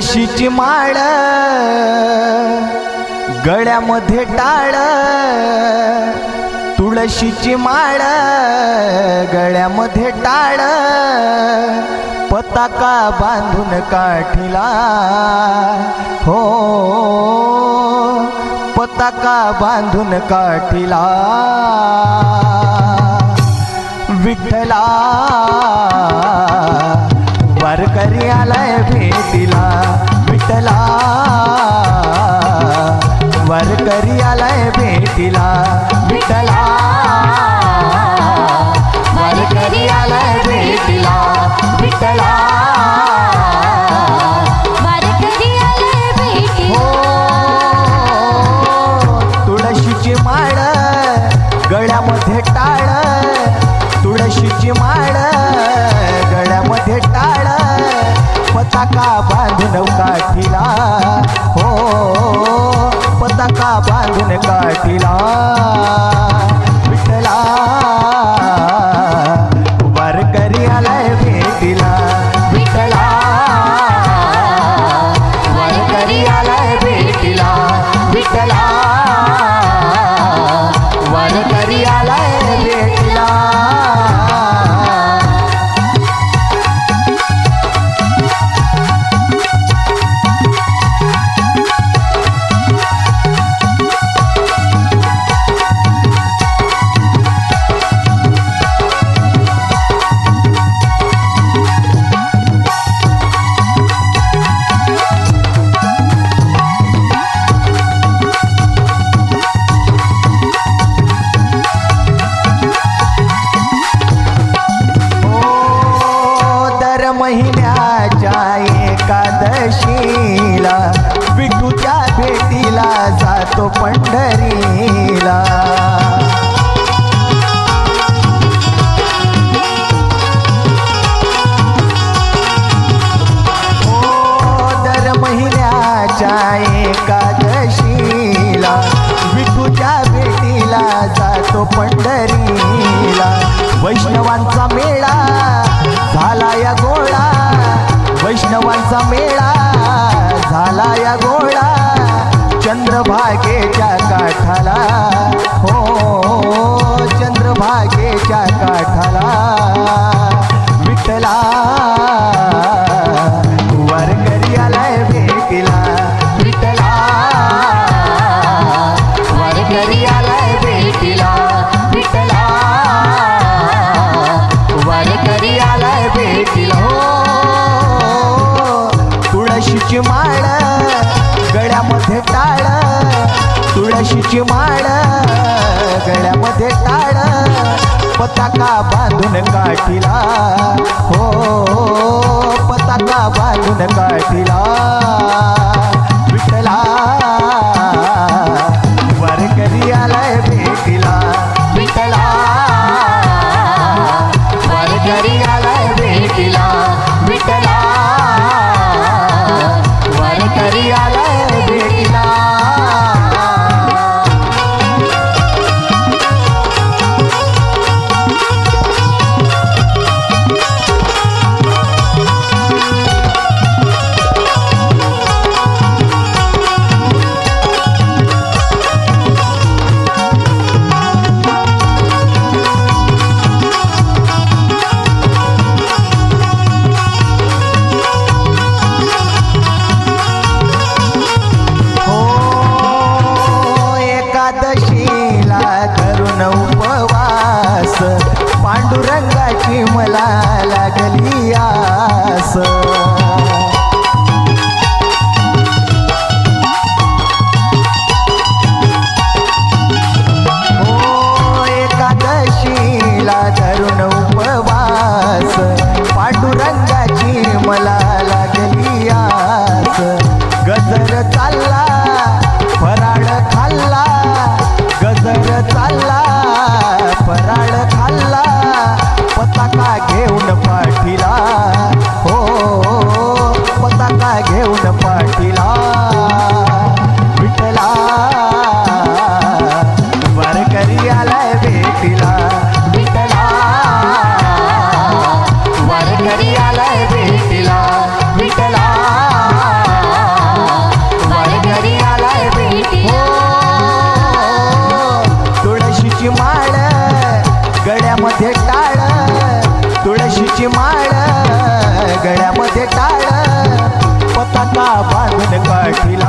तुळशीची माळ गळ्यामध्ये टाळ तुळशीची माळ गळ्यामध्ये टाळ पताका बांधून काठीला. हो पताका बांधून काठीला. विठ्ठला भेटीला बांधून काठीला पंढरीला. हो, दर महिन्याच्या एकादशीला विठूच्या भेटीला जातो पंढरीला. वैष्णवांचा मेळा झाला या गोळा. वैष्णवांचा मेळा झाला या गोळा. चंद्रभागे काठाला. हो चंद्रभागेच्या काठाला. विठला वारकरी आलाय भेटीला. विठ्ठला वारकरी आलाय भेटीला. विठ्ठला वारकरी आलाय भेटीला. हो तुळशीची माळ गळ्यामध्ये टाळ. तुळशीची माळ गळ्यामध्ये टाळ पताका बांधून काठीला हो, हो, हो पताका बांधून चालला फराळ गळ्यामध्ये टाळ. पताका बांधून काढील